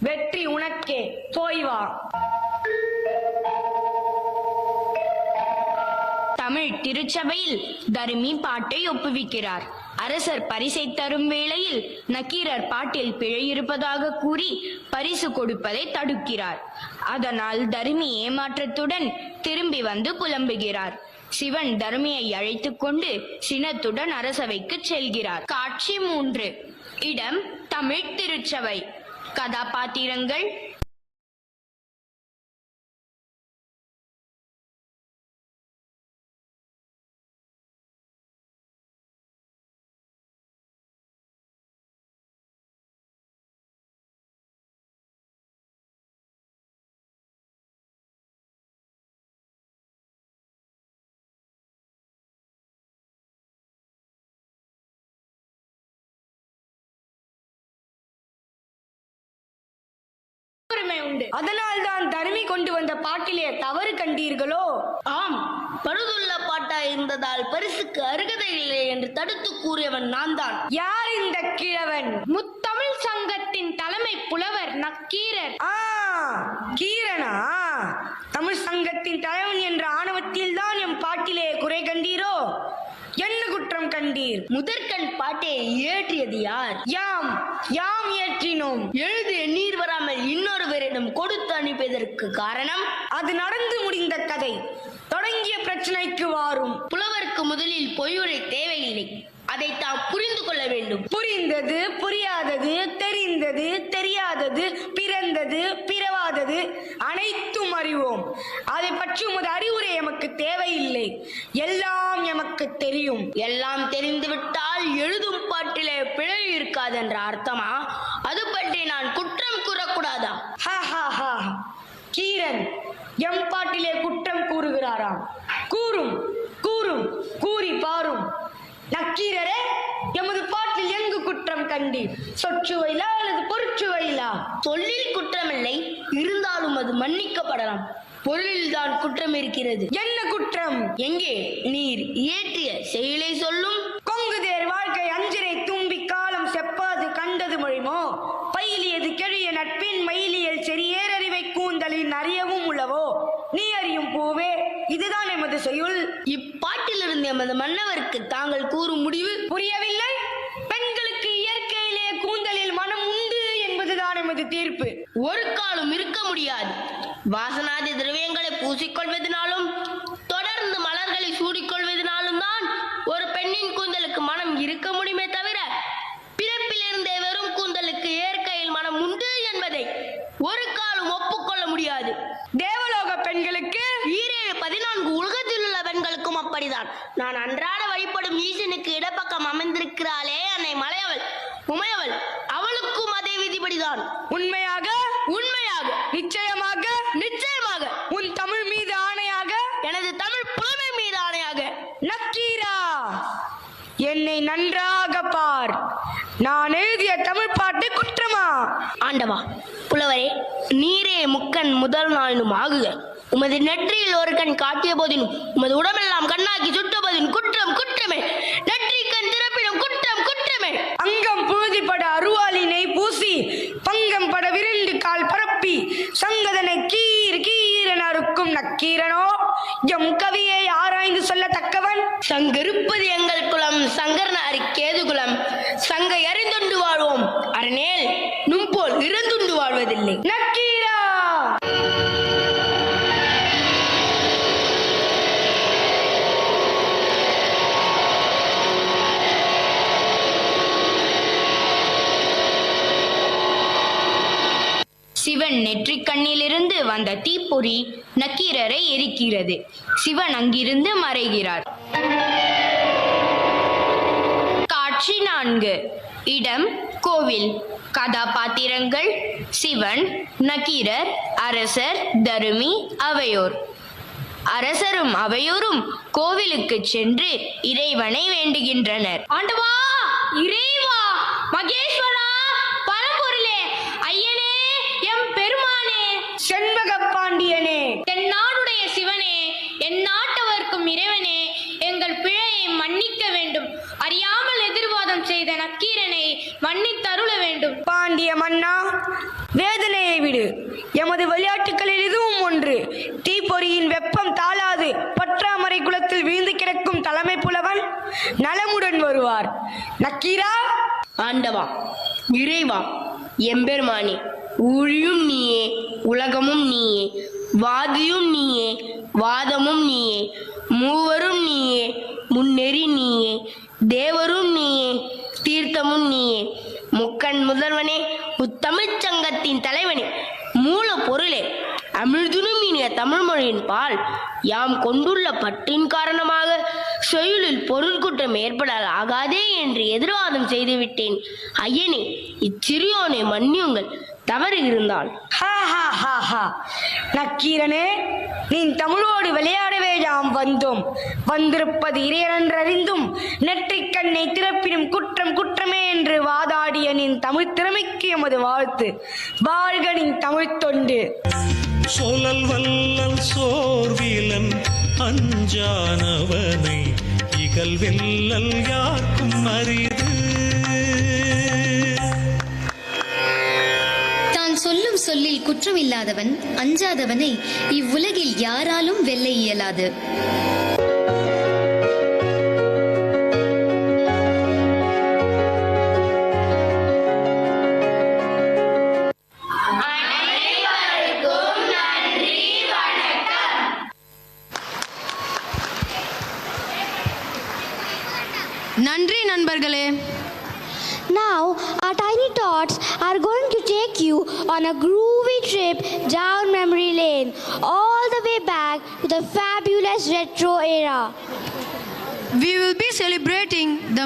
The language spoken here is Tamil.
வெற்றி உனக்கே. போய் வா. தமிழ் திருச்சபையில் தருமி பாட்டை ஒப்புவிக்கிறார். அரசர் பரிசை தரும் வேளையில் நக்கீரர் பாட்டில் பிழை இருப்பதாக கூறி பரிசு கொடுப்பதை தடுக்கிறார். அதனால் தருமி ஏமாற்றத்துடன் திரும்பி வந்து புலம்புகிறார். சிவன் தருமியை அழைத்து கொண்டு சினத்துடன் அரசவைக்கு செல்கிறார். காட்சி மூன்று. இடம் தமிழ் திருச்சபை. கதாபாத்திரங்கள் உரிமை உண்டு. அதனால் தான் தருமி கொண்டு வந்த பாட்டிலே தவறு கண்டீர்களோ? ஆம். பழுதுள்ள பாட்டாய் இருந்ததால் பரிசுக்கு அருகதை இல்லை என்று தடுத்து கூறியவன் நான் தான் யார் இந்த கிழவன்? முத்தமிழ் சங்கத்தின் தலைமை புலவர் நக்கீரர். ஆ கீரனா? தமிழ் சங்கத்தின் தலைவன் என்ற ஆணவத்தில் தான் எம் பாட்டிலே குறை கண்டீரோ? என்ன குற்றம் கண்டீர்? முதற்கண் பாட்டை இயற்றியது யார்? யாம் யாம் இயற்றினோம். எழுதிய நீர் வராமல் இன்னொருவரிடம் ஆரம்பிப்பதற்கு காரணம் அது நடந்து முடிந்த கதை. தொடங்கிய பிரச்சனைக்கு வாரும். புலவருக்கு முதலில் பொய்யுரை தேவையில்லை. அதை தாம் புரிந்து கொள்ள வேண்டும். புரிந்தது புரியாதது தெரிந்தது தெரியாதது பிறந்தது பிறவாதது அனைத்தும் அறிவோம். அதை பற்றி உமது அறிவுரை எமக்கு தேவையில்லை. எல்லாம் எமக்கு தெரியும். எல்லாம் தெரிந்துவிட்டால் எழுதும் பாட்டிலே பிழை இருக்காது என்ற அர்த்தமா? அது பற்றி நான் குற்றம் கூறக்கூடாதா? கீரன் எம் பாட்டிலே குற்றம் கூறுகிறாராம். கூறும் கூறும் கூறி பாரும். நக்கீரரே எமது பாட்டில் எங்கு குற்றம் கண்டீர்? சொற்சுவையிலா அல்லது பொருட்சுவையிலா சொல்லில் குற்றமில்லை இருந்தாலும் அது மன்னிக்கப்படலாம். பொருளில் தான் குற்றம் இருக்கிறது. என்ன குற்றம்? எங்கே? நீர் இயற்றிய செயலை சொல்லும் எமது செய்யுள். இப்பாட்டிலிருந்து எமது மன்னவருக்கு தாங்கள் கூறும் முடிவு புரியவில்லை. பெண்களுக்கு இயற்கையிலே கூந்தலில் மனம் உண்டு என்பதுதான் எமது தீர்ப்பு. ஒரு காலம் இருக்க முடியாது. வாசனாதி திரவியங்களை பூசிக்கொள்வதனாலும் நான் அன்றாட வழிபடும் ஈசனுக்கு இடப்பக்கம் அமைந்திருக்கிறாளே அன்னை மலையவள். உமையவள் அவளுக்கும் அதே விதிப்படிதான். உண்மையாக? உண்மையாக. நிச்சயமாக? நிச்சயமாக. உன் தமிழ் மீது ஆணையாக? எனது தமிழ் புலமை மீது ஆணையாக. நக்கீரா! என்னை நன்றாக பார். நான் எழுதிய தமிழ் பாட்டு குற்றமா? ஆண்டவா புலவரே நீரே முக்கன் முதல் நாளினும் ஆகுக. உமது நெற்றியில் ஒரு கண் காட்டிய போதினும் உமது உடம்பெல்லாம் கண்ணாக்கி சுட்ட போதினும் குற்றம் குற்றமே. நெற்றி கண் திறப்பினும் குற்றம் குற்றமே. அங்கம் புழுதிப்பட அருவாளினை பூசி பங்கம் பட விரண்டு கால் பரப்பி சங்கதனை கீர் கீரன் அறுக்கும் நக்கீரனோ எம் கவியை ஆராய்ந்து சொல்லத்தக்கவன் சங்கருப்பது எங்கள் குலம் சங்கரனாரி கேது குலம். சங்கை அறிந்துண்டு வாழ்வோம் அரணேல் நும்போல் இறந்துண்டு வாழ்வதில்லை. நக்கீரா! கண்ணிலிருந்து வந்த தீப்பொறி நக்கீரரை எரிக்கிறது. சிவன் அங்கிருந்து மறைகிறார். காட்சி நான்கு. இடம் கோவில். கதாபாத்திரங்கள் சிவன் நக்கீரர் அரசர் தருமி அவையோர். அரசரும் அவையோரும் கோவிலுக்கு சென்று இறைவனை வேண்டுகின்றனர். ஆண்டவா இறை நக்கீரனை மன்னித்தருள வேண்டும். பாண்டிய மன்னா வேதனை வெளியிடு எமது விளையாட்டுகளில் இதுவும் ஒன்று. தீப்பொறியின் வெப்பம் தாழாது பற்றாமரை குளத்தில் வீழ்ந்து கிடக்கும் தலைமை புலவன் நலமுடன் வருவார். நக்கீரா! ஆண்டவா இறைவா எம்பெருமானே ஊழியும் நீயே உலகமும் நீயே வாதியும் நீயே வாதமும் நீயே மூவரும் நீயே முன்னெறி நீயே தேவரும் நீயே தீர்த்தமும் நீயே. முக்கண் முதல்வனே உத்தமிழ் சங்கத்தின் தலைவனே மூல பொருளே. அமிழ்துனும் இனிய தமிழ் மொழியின் பால் யாம் கொண்டுள்ள பற்றின் காரணமாக செயலில் பொருள்குற்றம் ஏற்படல் ஆகாதே என்று எதிர்வாதம் செய்துவிட்டேன். ஐயனே இச்சிறியோனை மன்னியுங்கள். தவறு இருந்தால். ஹா ஹா ஹா ஹா. நக்கீரனே நீ தமிழோடு விளையாட நாம் வந்தோம். வந்திருப்பது இறையனன்றறிந்தும் நெற்றிக் கண்ணை திறப்பினும் குற்றம் குற்றமே என்று வாதாடிய நின் தமிழ் திறமைக்கு எமது வாழ்த்து. வாழ்கனின் தமிழ் தமிழ்த் தொண்டு. சோழல் வல்லல் சோர்வீலன் அஞ்சானவனை இகல் வெல்லல் யார்க்கும் தான் சொல்லில் குற்றமில்லாதவன் அஞ்சாதவனை இவ்வுலகில் யாராலும் வெல்ல இயலாது. நன்றி நண்பர்களே. Now, our tiny tots are going to take you on a groovy trip down memory lane, all the way back to the fabulous retro era. We will be celebrating the